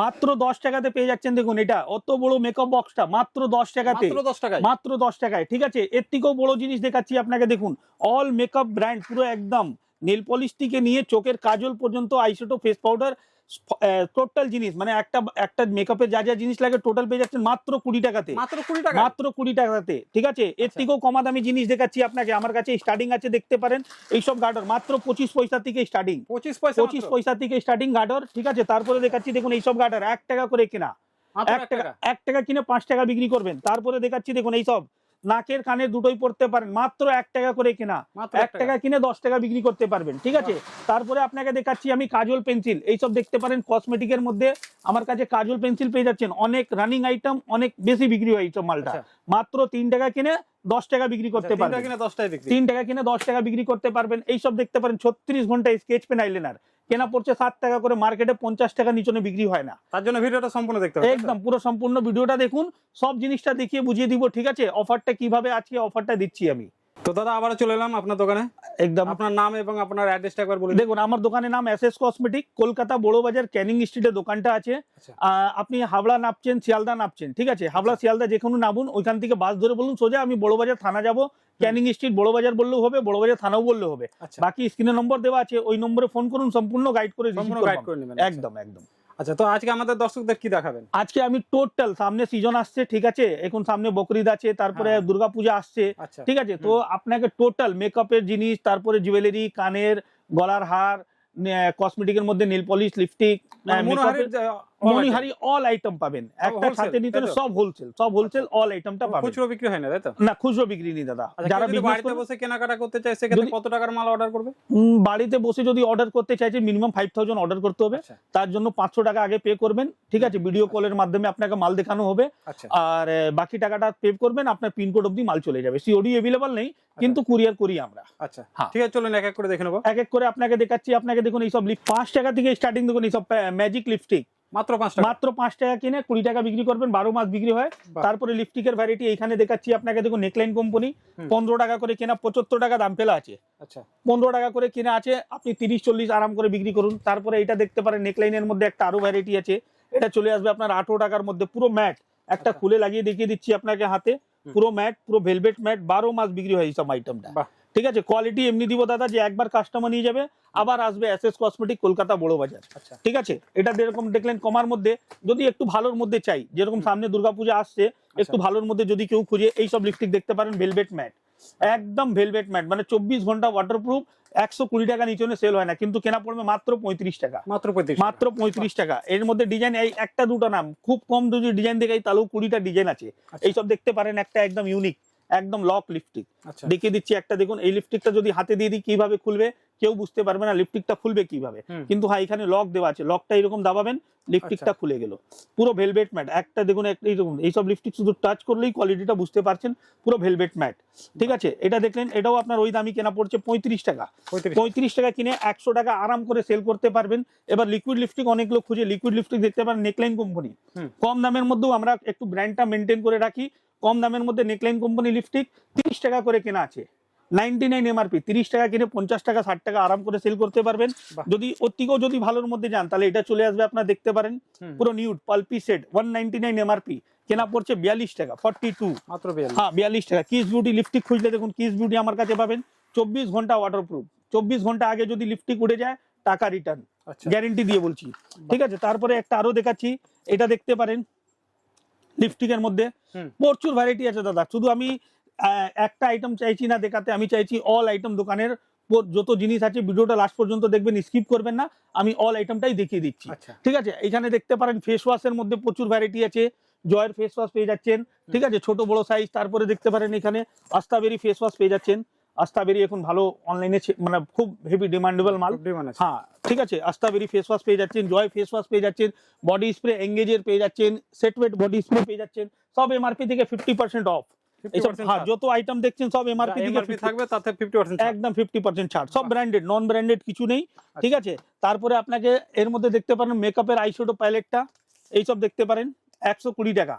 মাত্র দশ টাকাতে পেয়ে যাচ্ছেন দেখুন এটা। অত বড় মেকআপ বক্সটা মাত্র দশ টাকাতে। মাত্র দশ টাকায়? মাত্র দশ টাকায় ঠিক আছে? এর থেকেও বড় জিনিস দেখাচ্ছি আপনাকে দেখুন। অল মেকআপ ব্র্যান্ড পুরো একদম। নেল পলিশ থেকে নিয়ে চোখের কাজল পর্যন্ত আইসোটো ফেস পাউডার টোটাল জিনিস মানে একটা একটা মেকআপে যা যা জিনিস লাগে টোটাল পেয়ে যাচ্ছেন মাত্র কুড়ি টাকাতে। মাত্র কুড়ি টাকা মাত্র কুড়ি টাকাতে ঠিক আছে? এর আচ্ছা। থেকেও কমা দামি জিনিস দেখাচ্ছি আপনাকে আমার কাছে স্টার্টিং আছে দেখতে পারেন। এইসব গার্ডার মাত্র পঁচিশ পয়সা থেকে স্টার্টিং পঁচিশ পয়সা পঁচিশ পয়সা থেকে স্টার্টিং গার্ডার ঠিক আছে? তারপরে দেখাচ্ছি দেখুন এইসব গার্ডার এক টাকা করে কেনা। এক টাকা? এক টাকা কিনে পাঁচ টাকা বিক্রি করবেন। তারপরে দেখাচ্ছি দেখুন এইসব। নাকের কানে দুটোই পড়তে পারেন। মাত্র এক টাকা করে কেনা। এক টাকা। কিনে দশ টাকা বিক্রি করতে পারবেন ঠিক আছে? তারপরে আপনাকে দেখাচ্ছি আমি কাজল পেন্সিল। এইসব দেখতে পারেন কসমেটিকের মধ্যে। আমার কাছে কাজল পেন্সিল পেয়ে যাচ্ছেন। অনেক রানিং আইটেম অনেক বেশি বিক্রি হয় এইসব মালটা। আচ্ছা। মাত্র তিন টাকা কিনে দশ টাকা বিক্রি করতে তিন টাকা পারবেন। তিন টাকা কিনে দশ টাকা বিক্রি করতে পারবেন। এইসব দেখতে পারেন ছত্রিশ ঘণ্টা স্কেচ পেন আইলেনার কেনা পড়ছে সাত টাকা করে মার্কেটে পঞ্চাশ টাকা নিচনে বিক্রি হয় না। তার জন্য ভিডিওটা সম্পূর্ণ দেখতে হবে একদম পুরো সম্পূর্ণ ভিডিওটা দেখুন সব জিনিসটা দেখিয়ে বুঝিয়ে দিব ঠিক আছে? অফারটা কীভাবে আজকে অফারটা দিচ্ছি আমি? তো দাদা আবার চলে এলাম আপনার দোকানে। একদম। আপনার নাম এবং আপনার অ্যাড্রেসটা একবার বলে দেখুন আমার দোকানের নাম এস এস কসমেটিক কলকাতা বড় বাজার ক্যানিং স্ট্রিটে দোকানটা আছে। আচ্ছা। আপনি হাবড়া নাপছেন শিয়ালদা নাপছেন ঠিক আছে? হাবড়া শিয়ালদা যে কোনো নামুন ওইখান থেকে বাস ধরে বলুন সোজা আমি বড় বাজার থানা যাব। ক্যানিং স্ট্রিট বড় বাজার বললেও হবে বড় বাজার থানাও বললেও হবে। আচ্ছা। বাকি স্ক্রিনে নম্বর দেওয়া আছে ওই নম্বরে ফোন করুন সম্পূর্ণ গাইড করে receive সম্পূর্ণ গাইড করে নেবেন একদম একদম। আচ্ছা তো আজকে আমাদের দর্শকদের কি দেখাবেন? আজকে আমি টোটাল সামনে সিজন আসছে ঠিক আছে? এখন সামনে বকরিদ আছে তারপরে হ্যাঁ। দুর্গাপূজা আসছে আচ্ছা। ঠিক আছে? তো আপনাকে টোটাল মেকআপের জিনিস তারপরে জুয়েলারি কানের গলার হার কসমেটিক এর মধ্যে nail polish lipstick all item পাবেন। একটা নিতে হলে সব হোলসেল সব হোলসেল অল আইটেমটা পাবেন। খুচরো বিক্রি হয় না তাই তো? না খুচরো বিক্রি নেই দাদা। আচ্ছা, যারা বাড়িতে বসে কেনাকাটা করতে চায় সেক্ষেত্রে কত টাকার মাল অর্ডার করবে? বাড়িতে বসে যদি অর্ডার করতে চাইছে মিনিমাম ফাইভ থাউজেন্ড অর্ডার করতে হবে। আচ্ছা। তার জন্য পাঁচশো টাকা আগে পে করবেন ঠিক আছে? ভিডিও কলের মাধ্যমে আপনাকে মাল দেখানো হবে। আচ্ছা। আর বাকি টাকাটা পে করবেন আপনার পিনকোড অব্দি মাল চলে যাবে। সিওডি অ্যাভেলেবল নেই কিন্তু কুরিয়ার করি আমরা। আচ্ছা। হ্যাঁ। ঠিক আছে চলুন এক এক করে দেখে নেব। এক এক করে আপনাকে দেখাচ্ছি আপনাকে দেখুন এইসব লিপ পাঁচ টাকা থেকে স্টার্টিং দেখুন এইসব ম্যাজিক লিপস্টিক মাত্র পাঁচ টাকা। মাত্র পাঁচ টাকা কিনে কুড়ি টাকা বিক্রি করবেন বারো মাস বিক্রি হয়। তারপরে লিপস্টিকের ভ্যারাইটি এখানে দেখাচ্ছি আপনাকে দেখুন নেকলাইন কোম্পানি পনেরো টাকা করে কেনা পঁচাত্তর টাকা দাম পেলা আছে। আচ্ছা। পনেরো টাকা করে কিনে আছে আপনি তিরিশ চল্লিশ আরাম করে বিক্রি করুন। তারপরে এটা দেখতে পারেন নেকলাইনের মধ্যে একটা আরও ভ্যারাইটি আছে। এটা চলে আসবে আপনার আঠারো টাকার মধ্যে পুরো ম্যাট একটা আচ্ছা। খুলে লাগিয়ে দেখিয়ে দিচ্ছি আপনাকে হাতে। পুরো ম্যাট পুরো ভেলভেট ম্যাট বারো মাস বিক্রি হয় এইসব আইটেমটা। ঠিক আছে কোয়ালিটি এমনি দিব দাদা যে একবার কাস্টমার নিয়ে যাবে আবার আসবে এস এস কসমেটিক কলকাতা বড় বাজার। আচ্ছা। ঠিক আছে এটা যেরকম দেখলেন কমার মধ্যে যদি একটু ভালোর মধ্যে চাই যেরকম সামনে দুর্গাপূজা আসছে আচ্ছা। একটু ভালোর মধ্যে যদি কেউ খুঁজে এই সব লিপস্টিক দেখতে পারেন ভেলভেট ম্যাট একদম ভেলভেট ম্যাট মানে চব্বিশ ঘণ্টা ওয়াটারপ্রুফ একশো কুড়ি টাকা নিচে সেল হয় না কিন্তু কেনা পড়বে মাত্র পঁয়ত্রিশ টাকা। মাত্র পঁয়ত্রিশ মাত্র পঁয়ত্রিশ টাকা। এর মধ্যে ডিজাইন এই একটা দুটো নাম খুব কম যদি ডিজাইন দেখাই তাহলেও কুড়িটা ডিজাইন আছে। আচ্ছা। এইসব দেখতে পারেন একটা একদম ইউনিক একদম লক লিপস্টিক আচ্ছা। দেখিয়ে দিচ্ছি একটা দেখুন এই লিপস্টিকটা যদি হাতে দিয়ে দিই কীভাবে খুলবে? কেউ বুঝতে পারবে না লিপস্টিকটা খুলবে কীভাবে। কিন্তু হ্যাঁ এখানে লক দেওয়া আছে। লকটা এরকম দাবাবেন লিপস্টিকটা আচ্ছা। খুলে গেল। পুরো ভেলভেট ম্যাট একটা দেখুন এইরকম এইসব লিপস্টিক শুধু টাচ করলেই কোয়ালিটিটা বুঝতে পারছেন পুরো ভেলভেট ম্যাট ঠিক আছে? এটা দেখলেন এটাও আপনার ওই দামি কেনা পড়ছে পঁয়ত্রিশ টাকা। পঁয়ত্রিশ। পঁয়ত্রিশ টাকা কিনে একশো টাকা আরাম করে সেল করতে পারবেন। এবার লিকুইড লিপস্টিক অনেক লোক খুঁজে লিকুইড লিপস্টিক দেখতে পারেন নেকলাইন কোম্পানি কম দামের মধ্যেও আমরা একটু ব্র্যান্ডটা মেনটেন করে রাখি। কম দামের মধ্যে নেকলাইন কোম্পানি লিপস্টিক তিরিশ টাকা করে কেনা আছে। নাইনটি নাইন এমআরপি তিরিশ টাকা কিনে পঞ্চাশ টাকা ষাট টাকা আরাম করে সেল করতে পারবেন। যদি ওর থেকেও যদি ভালোর মধ্যে যান তাহলে এটা চলে আসবে আপনার দেখতে পারেন। পুরো nude pulpy set one ninety nine MRP কেনা পড়ছে বিয়াল্লিশ টাকা ফর্টি টু মাত্র হ্যাঁ বিয়াল্লিশ টাকা। কিস বিউটি লিপস্টিক খুঁজলে দেখুন কিস বিউটি আমার কাছে পাবেন। চব্বিশ ঘণ্টা ওয়াটারপ্রুফ চব্বিশ ঘণ্টা আগে যদি লিপস্টিক উঠে যায় টাকা রিটার্ন আচ্ছা। গ্যারেন্টি দিয়ে বলছি। ঠিক আছে? তারপরে একটা আরও দেখাচ্ছি। এটা দেখতে পারেন। লিপস্টিকের মধ্যে। প্রচুর ভ্যারাইটি আছে দাদা। শুধু আমি একটা আইটেম চাইছি না দেখাতে আমি চাইছি অল আইটেম দোকানের যত জিনিস আছে ভিডিওটা লাস্ট পর্যন্ত দেখবেন স্কিপ করবেন না। আমি অল আইটেমটাই দেখিয়ে দিচ্ছি। আচ্ছা। ঠিক আছে? এখানে দেখতে পারেন ফেস ওয়াশের মধ্যে প্রচুর ভ্যারাইটি আছে। জয়ের ফেস ওয়াশ পেয়ে যাচ্ছেন। ঠিক আছে? ছোট বড় সাইজ তারপরে দেখতে পারেন এখানে আস্তাবেরি ফেস ওয়াশ পেয়ে যাচ্ছেন। আস্তাবেরি এখন ভালো অনলাইনে মানে খুব হেভি ডিমান্ডেবল মাল। হ্যাঁ ঠিক আছে? আস্তাবেরি ফেস ওয়াশ পেয়ে যাচ্ছেন জয় ফেস ওয়াশ পেয়ে যাচ্ছেন বডি স্প্রে এঙ্গেজের পেয়ে যাচ্ছেন সেটওয়েট বডি স্প্রে পেয়ে যাচ্ছেন সব এমআরপি থেকে ফিফটি পার্সেন্ট অফ এইসব 50% ছাড়। যত আইটেম দেখছেন সব এমআরপি থেকে থাকবে তাতে ফিফটি পার্সেন্ট একদম ফিফটি পার্সেন্ট ছাড়। সব ব্র্যান্ডেড নন ব্র্যান্ডেড কিছু নেই ঠিক আছে? তারপরে আপনাকে এর মধ্যে দেখতে পারেন মেকআপের আইশ্যাডো প্যালেটটা এইসব দেখতে পারেন একশো কুড়ি টাকা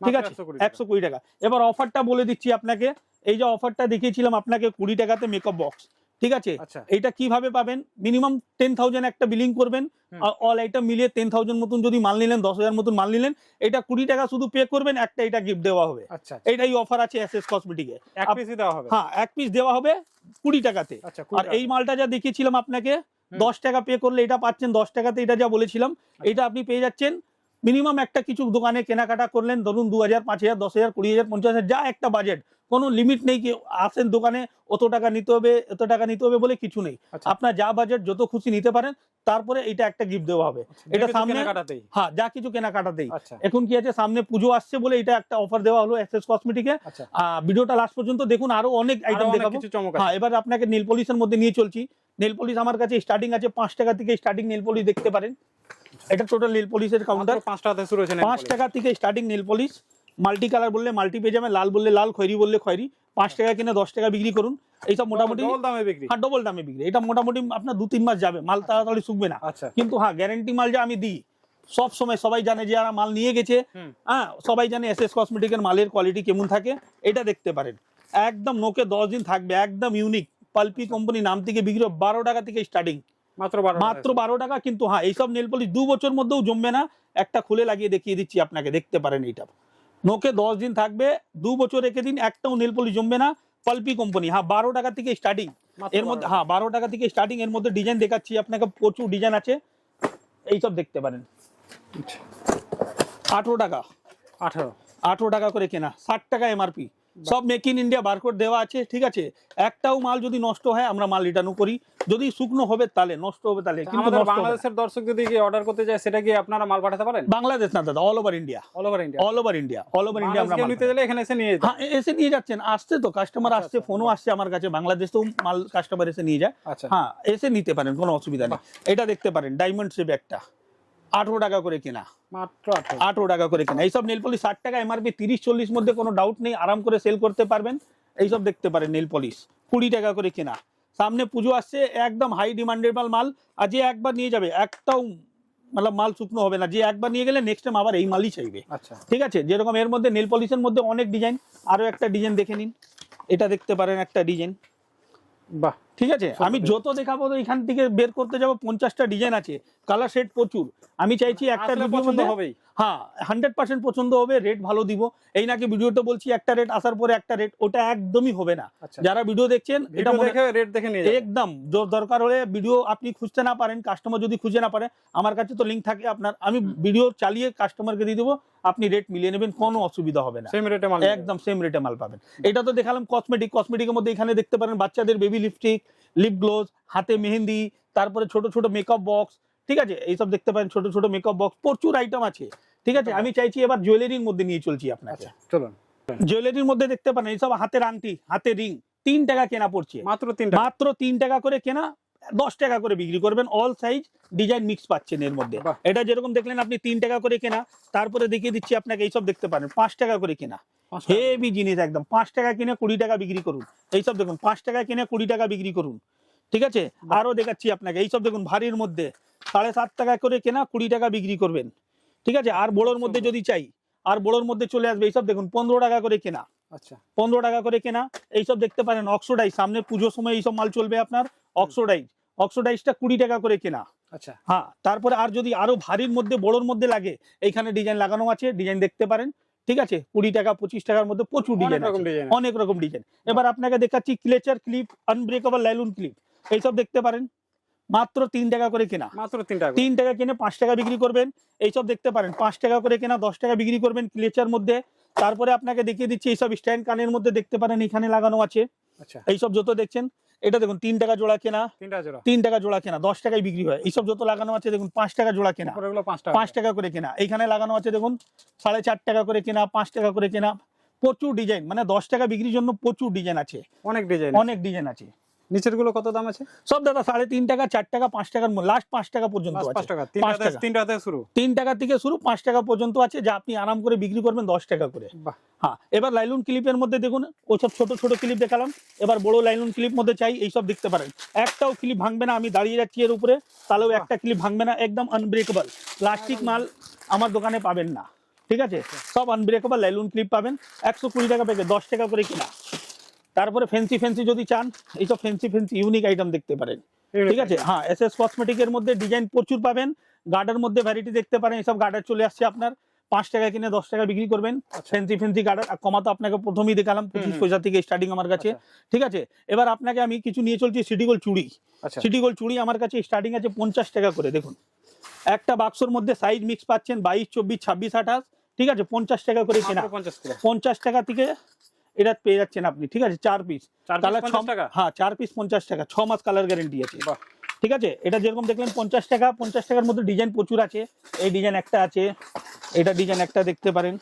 ঠিক আছে? একশো কুড়ি টাকা। এবার অফারটা বলে দিচ্ছি আপনাকে এই যে অফারটা দেখিয়েছিলাম আপনাকে কুড়ি টাকাতে মেকআপ বক্স ঠিক আছে? এটা কীভাবে পাবেন? মিনিমাম টেন থাউজেন্ড একটা বিলিং করবেন। অল আইটেম মিলিয়ে টেন থাউজেন্ড মতন যদি মাল নিলেন দশ হাজার মতন মাল নিলেন এটা কুড়ি টাকা শুধু পে করবেন একটা এটা গিফট দেওয়া হবে। এটাই অফার আছে এস এস কসমেটিকে এক পিসই দেওয়া হবে। হ্যাঁ এক পিস দেওয়া হবে কুড়ি টাকাতে। আচ্ছা আর এই মালটা যা দেখিয়েছিলাম আপনাকে দশ টাকা পে করলে এটা পাচ্ছেন দশ টাকাতে এটা যা বলেছিলাম এটা আপনি পেয়ে যাচ্ছেন মিনিমাম একটা কিছু দোকানে কেনাকাটা করলেন ধরুন দু হাজার পাঁচ হাজার দশ হাজার কুড়ি হাজার পঞ্চাশ হাজার যা একটা বাজেট কোনো লিমিট নেই কি আসেন দোকানে অত টাকা নিতে হবে এত টাকা নিতে হবে বলে কিছু নেই। আচ্ছা। আপনার যা বাজেট যত খুশি নিতে পারেন তারপরে এটা একটা গিফট দেওয়া হবে। এটা এটা সামনে- হ্যাঁ যা কিছু কেনাকাটাতেই। আচ্ছা। এখন কি আছে সামনে পুজো আসছে বলে এটা একটা অফার দেওয়া হলো এস এস কসমেটিকে আচ্ছা ভিডিওটা লাস্ট পর্যন্ত দেখুন আরও অনেক আইটেম দেখাবো। হ্যাঁ এবার আপনাকে নেল পলিশের মধ্যে নিয়ে চলছি। নেল পলিশ আমার কাছে স্টার্টিং আছে পাঁচ টাকা থেকে স্টার্টিং নেল পলিশ দেখতে পারেন। এটা টোটাল নেল পলিশের কাউন্টার পাঁচ টাকাতে শুরু হয়েছে পাঁচ টাকা থেকে starting nail polish multi colour বললে মাল্টি পেয়ে যাবেন লাল বললে লাল খয়েরি বললে খয়েরি। পাঁচ টাকা কিনে দশ টাকা বিক্রি করুন। এইসব মোটামুটি ডবল দামে বিক্রি। হ্যাঁ ডবল দামে বিক্রি। এটা মোটামুটি আপনার দু তিন মাস যাবে। মাল তাড়াতাড়ি শুকবে না। আচ্ছা। কিন্তু হ্যাঁ গ্যারেন্টি মাল যা আমি দিই। সব সময় সবাই জানে যে যারা মাল নিয়ে গেছে হ্যাঁ সবাই জানে এস এস কসমেটিকের মালের কোয়ালিটি কেমন থাকে। এটা দেখতে পারেন। একদম নোকে দশ দিন থাকবে। একদম ইউনিক পালপি কোম্পানি নাম থেকে বিক্রি বারো টাকা থেকে স্টার্টিং মাত্র বারো টাকা কিন্তু হ্যাঁ এইসব নেল পলিশ দু বছর মধ্যেও জমবে না। একটা খুলে লাগিয়ে দেখিয়ে দিচ্ছি আপনাকে দেখতে পারেন এইটা। নোকে দশ দিন থাকবে দু বছর রেখে দিন একটাও নেল পলিশ জমবে না। পালপি কোম্পানি হ্যাঁ বারো টাকা থেকে স্টার্টিং এর মধ্যে হ্যাঁ বারো টাকা থেকে স্টার্টিং এর মধ্যে ডিজাইন দেখাচ্ছি আপনাকে প্রচুর ডিজাইন আছে। এইসব দেখতে পারেন। আঠেরো টাকা। আঠারো। আঠেরো টাকা করে কেনা ষাট টাকা এমআরপি সব মেক ইন ইন্ডিয়া বারকোড দেওয়া আছে ঠিক আছে? একটাও মাল যদি নষ্ট হয় আমরা মাল রিটার্নও করি। যদি শুকনো হবে তাহলে নষ্ট হবে তাহলে কিন্তু। বাংলাদেশের দর্শক যদি অর্ডার করতে যায় সেটা কি আপনারা মাল পাঠাতে পারেন? বাংলাদেশ না দাদা all over India all over India all over India all over India আমরা নিতে গেলে এখানে এসে নিয়ে হ্যাঁ এসে নিয়ে যাচ্ছেন আসছে তো কাস্টমার আচ্ছা, আসছে আচ্ছা, ফোনও আসছে আমার কাছে বাংলাদেশ তো মাল কাস্টমার এসে নিয়ে যায়। আচ্ছা। হ্যাঁ এসে নিতে পারেন কোনো অসুবিধা নেই। এটা দেখতে পারেন ডায়মন্ড শেপ একটা। আঠেরো টাকা করে কেনা। মাত্র আঠারো। টাকা করে কেনা। এইসব নেল পলিশ ষাট টাকা এমআরপি তিরিশ চল্লিশ মধ্যে কোনো ডাউট নেই আরাম করে সেল করতে পারবেন। এইসব দেখতে পারেন নেল পলিশ কুড়ি টাকা করে কেনা। সামনে পুজো আসছে একদম হাই ডিমান্ডেবল মাল আর যে একবার নিয়ে যাবে একটাও মানে মাল শুকনো হবে না। যে একবার নিয়ে গেলে নেক্সট টাইম আবার এই মালই চাইবে। আচ্ছা। ঠিক আছে? যেরকম এর মধ্যে নেল পলিশের মধ্যে অনেক ডিজাইন আরও একটা ডিজাইন দেখে নিন। এটা দেখতে পারেন একটা ডিজাইন বাহ! ঠিক আছে? আমি যত দেখাবো এখান থেকে বের করতে যাব পঞ্চাশটা ডিজাইন আছে। কালার সেট প্রচুর। আমি চাইছি একটা আসলে পছন্দ হবেই। হ্যাঁ হান্ড্রেড পার্সেন্ট পছন্দ হবে রেট ভালো দিব। এই নাকি ভিডিওতে বলছি একটা রেট আসার পরে একটা রেট ওটা একদমই হবে না। আচ্ছা। যারা ভিডিও দেখছেন এটা এটা মনে রেট দেখে নিয়ে একদম। দরকার হলে ভিডিও আপনি খুঁজতে না পারেন কাস্টমার যদি খুঁজে না পারে আমার কাছে তো লিঙ্ক থাকে আপনার। আমি ভিডিও চালিয়ে কাস্টমারকে দিয়ে দেবো আপনি রেট মিলিয়ে নেবেন কোনো অসুবিধা হবে না। সেম রেটে মাল একদম সেম রেটে মাল পাবেন। এটা তো দেখালাম কসমেটিক কসমেটিকের মধ্যে এখানে দেখতে পারেন বাচ্চাদের বেবি লিপস্টিক লিপ গ্লোজ হাতে মেহেন্দি তারপরে ছোট ছোট মেকআপ বক্স ঠিক আছে? এইসব দেখতে পারেন ছোট ছোট মেকআপ বক্স প্রচুর আইটেম আছে ঠিক আছে? আমি চাইছি এবার জুয়েলারির মধ্যে নিয়ে চলছি আপনাকে। আচ্ছা চলুন। জুয়েলারির মধ্যে দেখতে পারেন এইসব হাতের আংটি হাতে রিং তিন টাকা কেনা পড়ছে। মাত্র তিন মাত্র তিন টাকা করে কেনা দশ টাকা করে বিক্রি করবেন অল সাইজ ডিজাইন মিক্স পাচ্ছেন এর মধ্যে। এটা যেরকম দেখলেন আপনি তিন টাকা করে কেনা তারপরে দেখিয়ে দিচ্ছি আপনাকে এইসব দেখতে পারেন পাঁচ টাকা করে কেনা। হেভি জিনিস একদম পাঁচ টাকা কিনে কুড়ি টাকা বিক্রি করুন। এইসব দেখুন পাঁচ টাকা কিনে কুড়ি টাকা বিক্রি করুন। ঠিক আছে? আরও দেখাচ্ছি আপনাকে এইসব দেখুন ভারীর মধ্যে সাড়ে সাত টাকা করে কেনা কুড়ি টাকা বিক্রি করবেন। ঠিক আছে? আর বড়োর মধ্যে যদি চাই আর বড়োর মধ্যে চলে আসবে এইসব দেখুন পনেরো টাকা করে কেনা। আচ্ছা। পনেরো টাকা করে কেনা এইসব দেখতে পারেন অক্সোডাইজ সামনে পুজোর সময় এইসব মাল চলবে আপনার। অক্সোডাইজ অক্সোডাইজটা কুড়ি টাকা করে কেনা। আচ্ছা। হ্যাঁ তারপরে আর যদি আরও ভারীর মধ্যে বড়োর মধ্যে লাগে এইখানে ডিজাইন লাগানো আছে ডিজাইন দেখতে পারেন। ঠিক আছে? কুড়ি টাকা পঁচিশ টাকার মধ্যে প্রচুর ডিজাইন অনেক রকম ডিজাইন এবার আপনাকে দেখাচ্ছি clutcher clip unbreakable nylon clip এইসব দেখতে পারেন। মাত্র তিন টাকা করে কেনা। মাত্র তিনটা তিন টাকা কিনে পাঁচ টাকা বিক্রি করবেন। এইসব দেখতে পারেন। পাঁচ টাকা করে কেনা দশ টাকা বিক্রি করবেন ক্লেচার মধ্যে। তারপরে আপনাকে দেখিয়ে দিচ্ছি এইসব স্ট্যান্ড কানের মধ্যে দেখতে পারেন এখানে লাগানো আছে। আচ্ছা। এইসব যত দেখছেন এটা দেখুন তিন টাকা জোড়া কেনা তিন টাকা জোড়া। কেনা দশ টাকায় বিক্রি হয়। এইসব যত লাগানো আছে দেখুন পাঁচ টাকা জোড়া কেনা। পাঁচ টাকা। করে কেনা। এখানে লাগানো আছে দেখুন সাড়ে চার টাকা করে কেনা পাঁচ টাকা করে কেনা। প্রচুর ডিজাইন মানে দশ টাকা বিক্রির জন্য প্রচুর ডিজাইন আছে। অনেক ডিজাইন অনেক ডিজাইন আছে। নিচেরগুলো কত দাম আছে? সব দাদা সাড়ে তিন টাকা চার টাকা পাঁচ টাকার লাস্ট পাঁচ টাকা পর্যন্ত পাঁচ টাকা। থেকে শুরু? তিন টাকা থেকে শুরু পাঁচ টাকা পর্যন্ত আছে। যা আপনি আরাম করে বিক্রি করবেন দশ টাকা করে। হ্যাঁ এবার লাইলুন ক্লিপের মধ্যে দেখুন ছোট ছোট ক্লিপ দেখালাম। এবার বড় লাইলুন ক্লিপ মধ্যে চাই এইসব দেখতে পারেন। একটাও ক্লিপ ভাঙবে না আমি দাঁড়িয়ে যাচ্ছি এর উপরে। তাহলেও একটা ক্লিপ ভাঙবে না একদম আনব্রেকেবল প্লাস্টিক মাল আমার দোকানে পাবেন না। ঠিক আছে? সব আনব্রেকেবল লাইলুন ক্লিপ পাবেন। একশো কুড়ি টাকা প্যাকেট দশ টাকা করে কিনা। তারপরে ফেন্সি ফেন্সি যদি চান এইসব ফেন্সি ফেন্সি ইউনিক আইটেম দেখতে পারেন। ঠিক আছে। হ্যাঁ এস এস কসমেটিকের মধ্যে ডিজাইন প্রচুর পাবেন। গার্ডের মধ্যে ভ্যারাইটি দেখতে পারেন। এইসব গার্ডার চলে আসছে আপনার। পাঁচ টাকা কিনে দশ টাকা বিক্রি করবেন। ফেন্সি ফেন্সি গার্ডার আর কমা তো আপনাকে প্রথমেই দেখালাম পঁচিশ। পয়সা থেকে স্টার্টিং আমার কাছে। ঠিক আছে? এবার আপনাকে আমি কিছু নিয়ে চলছি সিটি গোল্ড চুড়ি। সিটিগোল চুড়ি আমার কাছে স্টার্টিং আছে পঞ্চাশ টাকা করে দেখুন। একটা বাক্সর মধ্যে সাইজ মিক্স পাচ্ছেন বাইশ চব্বিশ ছাব্বিশ আঠাশ। ঠিক আছে? পঞ্চাশ টাকা করে কেনা। মাত্র 50 করে। পঞ্চাশ টাকা থেকে এটা পেয়ে যাচ্ছেন আপনি ঠিক আছে? চার পিস piece কালার টাকা? হ্যাঁ চার পিস পঞ্চাশ টাকা ছ মাস কালার গ্যারেন্টি আছে। ঠিক আছে? এটা যেরকম দেখলেন পঞ্চাশ টাকা পঞ্চাশ টাকার মধ্যে ডিজাইন প্রচুর আছে। এই ডিজাইন একটা আছে। এটা ডিজাইন একটা দেখতে পারেন।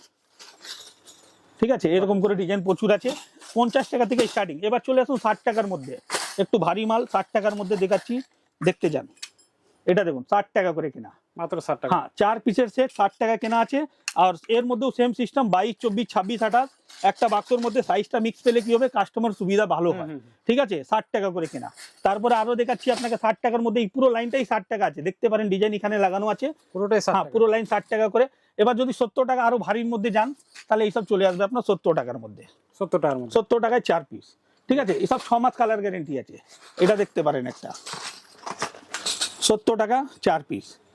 ঠিক আছে? এরকম করে ডিজাইন প্রচুর আছে। পঞ্চাশ টাকা থেকে স্টার্টিং এবার চলে আসুন ষাট টাকার মধ্যে। একটু ভারী মাল ষাট টাকার মধ্যে দেখাচ্ছি। দেখতে যান। এটা দেখুন ষাট টাকা করে কেনা। মাত্র 60 টাকা। হ্যাঁ চার পিসের সেট ষাট টাকা কেনা আছে। আর এর মধ্যেও সেম সিস্টেম বাইশ চব্বিশ ছাব্বিশ আঠাশ। একটা বাক্সর মধ্যে সাইজটা মিক্স পেলে কি হবে? কাস্টমার সুবিধা ভালো হয়। ঠিক আছে? ষাট টাকা করে কেনা। তারপরে আরও দেখাচ্ছি আপনাকে ষাট টাকার মধ্যে এই পুরো লাইনটাই ষাট টাকা আছে। দেখতে পারেন ডিজাইন এখানে লাগানো আছে। পুরোটাই হ্যাঁ পুরো লাইন ষাট টাকা করে। এবার যদি সত্তর টাকা আরও ভারীর মধ্যে যান তাহলে এইসব চলে আসবে আপনার সত্তর টাকার মধ্যে। 70 টাকার মধ্যে। সত্তর টাকায় চার পিস ঠিক আছে? এসব ছ মাস কালার গ্যারেন্টি আছে। এটা দেখতে পারেন একটা। সত্তর টাকা চার পিস 70 টাকা চার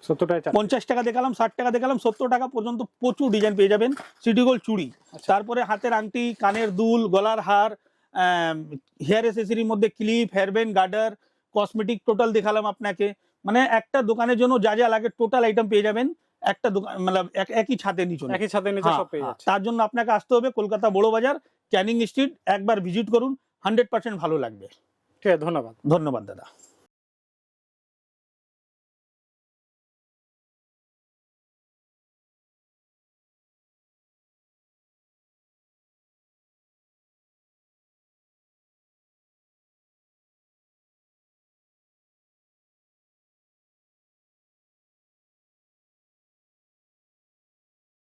পঞ্চাশ টাকা দেখালাম ষাট টাকা দেখালাম সত্তর টাকা পর্যন্ত প্রচুর ডিজাইন পেয়ে যাবেন। সিটি গোল্ড চুড়ি। তারপরে হাতের আংটি কানের দুল গলার হার হেয়ার এসেসরির মধ্যে clip hairband garter cosmetic total দেখালাম আপনাকে। মানে একটা দোকানের জন্য যা যা লাগে টোটাল আইটেম পেয়ে যাবেন। একটা দোকান মানে এক- একই ছাদের নিচে। একই সাথে নিচে হ্যাঁ, সব পেয়ে হ্যাঁ। যাচ্ছে তার জন্য আপনাকে আসতে হবে কলকাতা বড় বাজার ক্যানিং স্ট্রিট একবার ভিজিট করুন হান্ড্রেড পার্সেন্ট ভালো লাগবে। ঠিক আছে ধন্যবাদ। ধন্যবাদ দাদা।